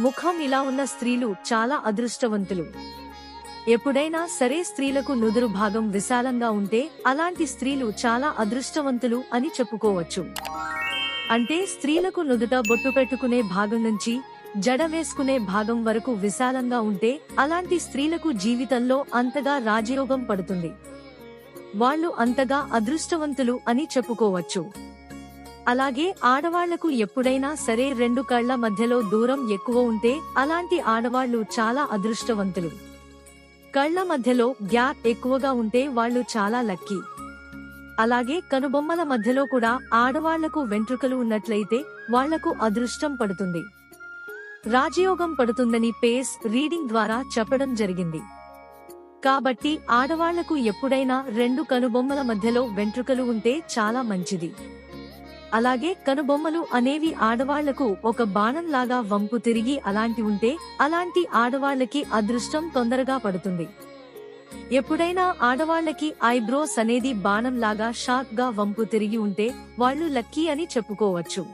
ముఖం ఇలా ఉన్న స్త్రీలు చాలా అదృష్టవంతులు. ఎప్పుడైనా సరే స్త్రీలకు నుదురు భాగం విశాలంగా ఉంటే అలాంటి స్త్రీలు చాలా అదృష్టవంతులు అని చెప్పుకోవచ్చు. అంటే స్త్రీలకు నుదుట బొట్టు పెట్టుకునే భాగం నుంచి జడ వేసుకునే భాగం వరకు విశాలంగా ఉంటే అలాంటి స్త్రీలకు జీవితంలో అంతగా రాజయోగం పడుతుంది. వాళ్ళు అంతగా అదృష్టవంతులు అని చెప్పుకోవచ్చు. అలాగే ఆడవాళ్ళకు ఎప్పుడైనా సరే రెండు కళ్ళ మధ్యలో దూరం ఎక్కువ ఉంటే అలాంటి ఆడవాళ్ళు చాలా అదృష్టవంతులు. కళ్ళ మధ్యలో గ్యాప్ ఎక్కువగా ఉంటే వాళ్ళు చాలా లక్కీ. అలాగే కనుబొమ్మల మధ్యలో కూడా ఆడవాళ్ళకు వెంట్రుకలు ఉన్నట్లయితే వాళ్ళకు అదృష్టం పడుతుంది. రాజయోగం పడుతుందని పేస్ రీడింగ్ ద్వారా చెప్పడం జరిగింది. కాబట్టి ఆడవాళ్ళకు ఎప్పుడైనా రెండు కనుబొమ్మల మధ్యలో వెంట్రుకలు ఉంటే చాలా మంచిది. అలాగే కనుబొమ్మలు అనేవి ఆడవాళ్ళకు ఒక బాణంలాగా వంపు తిరిగి అలాంటి ఉంటే అలాంటి ఆడవాళ్ళకి అదృష్టం తొందరగా పడుతుంది. ఎప్పుడైనా ఆడవాళ్ళకి ఐబ్రోస్ అనేది బాణంలాగా షార్ప్గా వంపు తిరిగి ఉంటే వాళ్ళు లక్కీ అని చెప్పుకోవచ్చు.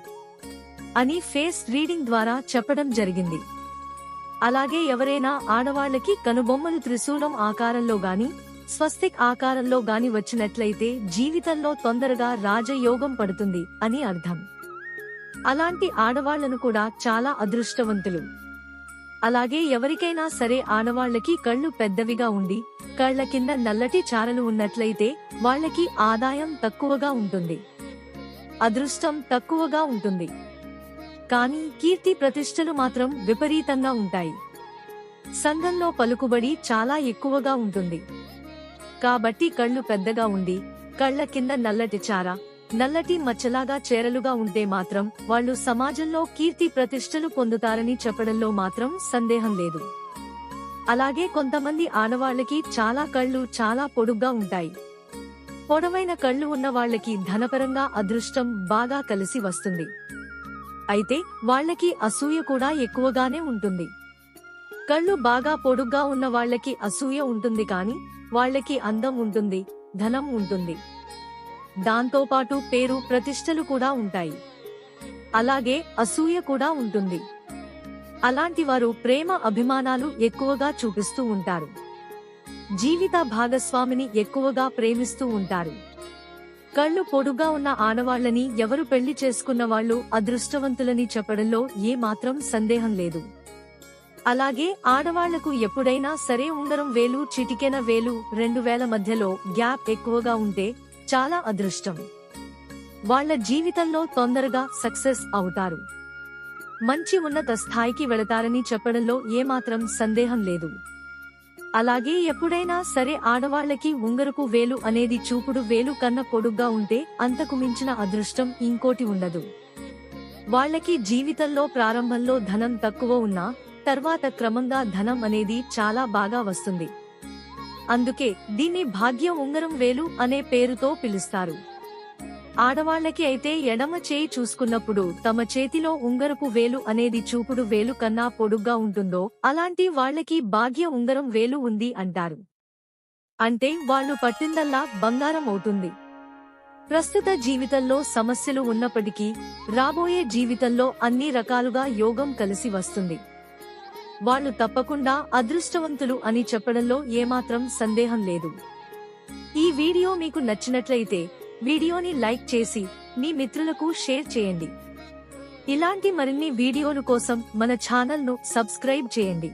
అని ఫేస్ రీడింగ్ ద్వారా చెప్పడం జరిగింది. అలాగే ఎవరైనా ఆడవాళ్ళకి కనుబొమ్మలు త్రిశూలం ఆకారంలో గాని స్వస్తిక్ ఆకారంలో గాని వచ్చినట్లయితే జీవితంలో తొందరగా రాజయోగం పడుతుంది అని అర్థం. అలాంటి ఆడవాళ్ళను కూడా చాలా అదృష్టవంతులు. అలాగే ఎవరికైనా సరే ఆడవాళ్ళకి కళ్ళు పెద్దవిగా ఉండి కళ్ళ కింద నల్లటి చారలు ఉన్నట్లయితే వాళ్ళకి ఆదాయం తక్కువగా ఉంటుంది. అదృష్టం తక్కువగా ఉంటుంది. కానీ కీర్తి ప్రతిష్టలు మాత్రం విపరీతంగా ఉంటాయి. సంఘంలో పలుకుబడి చాలా ఎక్కువగా ఉంటుంది. కాబట్టి కళ్ళు పెద్దగా ఉండి కళ్ళ కింద నల్లటి చార నల్లటి మచ్చలాగా చేరలుగా ఉంటే మాత్రం వాళ్ళు సమాజంలో కీర్తి ప్రతిష్టలు పొందుతారని చెప్పడంలో మాత్రం సందేహం లేదు. అలాగే కొంతమంది ఆడవాళ్ళకి చాలా కళ్ళు చాలా పొడుగ్గా ఉంటాయి. పొడవైన కళ్ళు ఉన్న వాళ్ళకి ధనపరంగా అదృష్టం బాగా కలిసి వస్తుంది. అయితే వాళ్ళకి అసూయ కూడా ఎక్కువగానే ఉంటుంది. కళ్ళు బాగా పొడుగ్గా ఉన్న వాళ్ళకి అసూయ ఉంటుంది కానీ వాళ్ళకి అందం ఉంటుంది ధనం ఉంటుంది. దాంతోపాటు పేరు ప్రతిష్టలు కూడా ఉంటాయి. అలాగే అసూయ కూడా ఉంటుంది. అలాంటి వారు ప్రేమ అభిమానాలు ఎక్కువగా చూపిస్తూ ఉంటారు. జీవిత భాగస్వామిని ఎక్కువగా ప్రేమిస్తూ ఉంటారు. కళ్ళు పొడుగా ఉన్న ఆడవాళ్ళని ఎవరు పెళ్ళి చేసుకున్న వాళ్ళు అదృష్టవంతులని చెప్పడంలో ఏమాత్రం సందేహం లేదు. అలాగే ఆడవాళ్ళకు ఎప్పుడైనా సరే ఉంగరం వేలు చిటికెన వేలు రెండు వేల మధ్యలో గ్యాప్ ఎక్కువగా ఉంటే చాలా అదృష్టం. వాళ్ళ జీవితంలో తొందరగా సక్సెస్ అవుతారు. మంచి ఉన్నత స్థాయికి వెళతారని చెప్పడంలో ఏమాత్రం సందేహం లేదు. అలాగే ఎప్పుడైనా సరే ఆడవాళ్ళకి ఉంగరపు వేలు అనేది చూపుడు వేలు కన్న పొడుగ్గా ఉంటే అంతకు మించిన అదృష్టం ఇంకోటి ఉండదు. వాళ్ళకి జీవితంలో ప్రారంభంలో ధనం తక్కువ ఉన్నా తర్వాత క్రమంగా ధనం అనేది చాలా బాగా వస్తుంది. అందుకే దీన్ని భాగ్య ఉంగరం వేలు అనే పేరుతో పిలుస్తారు. ఆడవాళ్ళకి అయితే ఎడమ చేయి చూసుకున్నప్పుడు తమ చేతిలో ఉంగరపు వేలు అనేది చూపుడు వేలు కన్నా పొడుగ్గా ఉంటుందో అలాంటి వాళ్ళకి భాగ్య ఉంగరం వేలు ఉంది అంటారు. అంటే వాళ్ళు పట్టిందల్లా బంగారం అవుతుంది. ప్రస్తుత జీవితంలో సమస్యలు ఉన్నప్పటికీ రాబోయే జీవితంలో అన్ని రకాలుగా యోగం కలిసి వస్తుంది. వాళ్ళు తప్పకుండా అదృష్టవంతులు అని చెప్పడంలో ఏమాత్రం సందేహం లేదు. ఈ వీడియో మీకు నచ్చినట్లయితే వీడియోని లైక్ చేసి మీ మిత్రులకు షేర్ చేయండి. ఇలాంటి మరిన్ని వీడియోలు కోసం మన ఛానల్ను సబ్స్క్రైబ్ చేయండి.